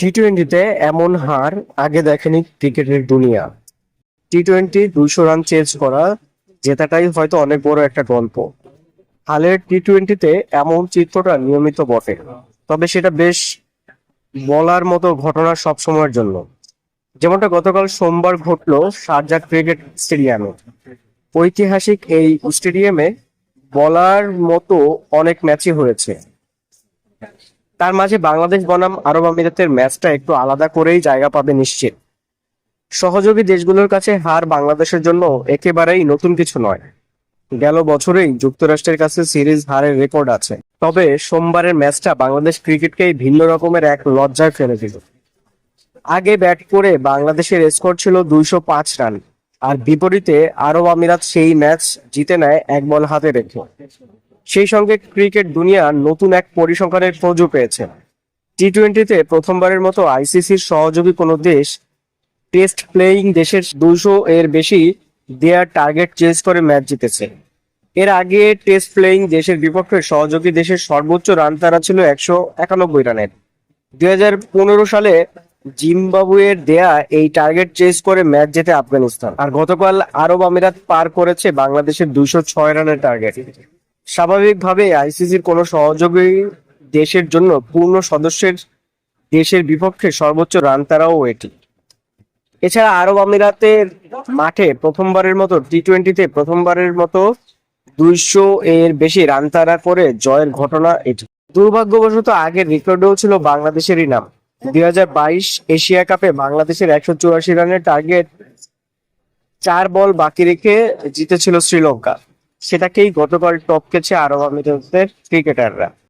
টি টোয়েন্টিতে এমন হার আগে দেখেনি ক্রিকেটের দুনিয়া। টি টোয়েন্টি দুইশো রান চেঞ্জ করা জেতাটাই হয়তো অনেক বড় একটা গল্প। হালের টি টোয়েন্টিতে এমন চিত্রটা নিয়মিত বটে, তবে সেটা বেশ বলার মতো ঘটনা সব সময়ের জন্য। যেমনটা গতকাল সোমবার ঘটলো শারজা ক্রিকেট স্টেডিয়ামে। ঐতিহাসিক এই স্টেডিয়ামে বলার মতো অনেক ম্যাচই হয়েছে। তার মাঝে বাংলাদেশ বনাম আরব আমিরাতের ম্যাচটা একটু আলাদা করেই জায়গা পাবে নিশ্চিত। সহযোগী দেশগুলোর কাছে হার বাংলাদেশের জন্য একেবারেই নতুন কিছু নয়। গেল বছরেই যুক্তরাষ্ট্রের কাছে সিরিজ হারের রেকর্ড আছে। তবে সোমবারের ম্যাচটা বাংলাদেশ ক্রিকেটকেই ভিন্ন রকমের এক লজ্জায় ফেলে দিল। আগে ব্যাট করে বাংলাদেশের স্কোর ছিল দুইশো পাঁচ রান। আর বিপরীতে আরব আমিরাত সেই ম্যাচ জিতে নেয় এক বল হাতে রেখে। সেই সঙ্গে ক্রিকেট দুনিয়া নতুন এক পরিসংখ্যানের খোঁজও পেয়েছে। টি টোয়েন্টিতে প্রথমবারের মতো আইসিসির সহযোগী কোনো দেশ টেস্ট প্লেয়িং দেশের দুশো এর বেশি দেয়ার টার্গেট চেঞ্জ করে ম্যাচ জিতেছে। এর আগে টেস্ট প্লেয়িং দেশের বিপক্ষে সহযোগী দেশের সর্বোচ্চ রান তারা ছিল একশো একানব্বই রানের। দুই হাজার পনেরো সালে জিম্বাবুয়ের দেয়া এই টার্গেট চেস করে ম্যাচ জেতে আফগানিস্তান। আর গতকাল আরব আমিরাত পার করেছে বাংলাদেশের দুইশো ছয় রানের টার্গেট স্বাভাবিকভাবে আইসিসির কোনো সহযোগী দেশের জন্য পূর্ণ সদস্যের দেশের বিপক্ষে সর্বোচ্চ রান তারাও এটি। এছাড়া আরব আমিরাতের মাঠে প্রথমবারের মতো টি টোয়েন্টিতে প্রথমবারের মতো দুইশো এর বেশি রান তাড়া করে জয়ের ঘটনা এটি। দুর্ভাগ্যবশত আগের রেকর্ডেও ছিল বাংলাদেশেরই নাম। দুই হাজার বাইশ এশিয়া কাপে বাংলাদেশের একশো চুরাশি রানের টার্গেট চার বল বাকি রেখে জিতেছিল শ্রীলঙ্কা। সেটাকেই গতকাল টপকেছে আরব আমিরাতের ক্রিকেটাররা।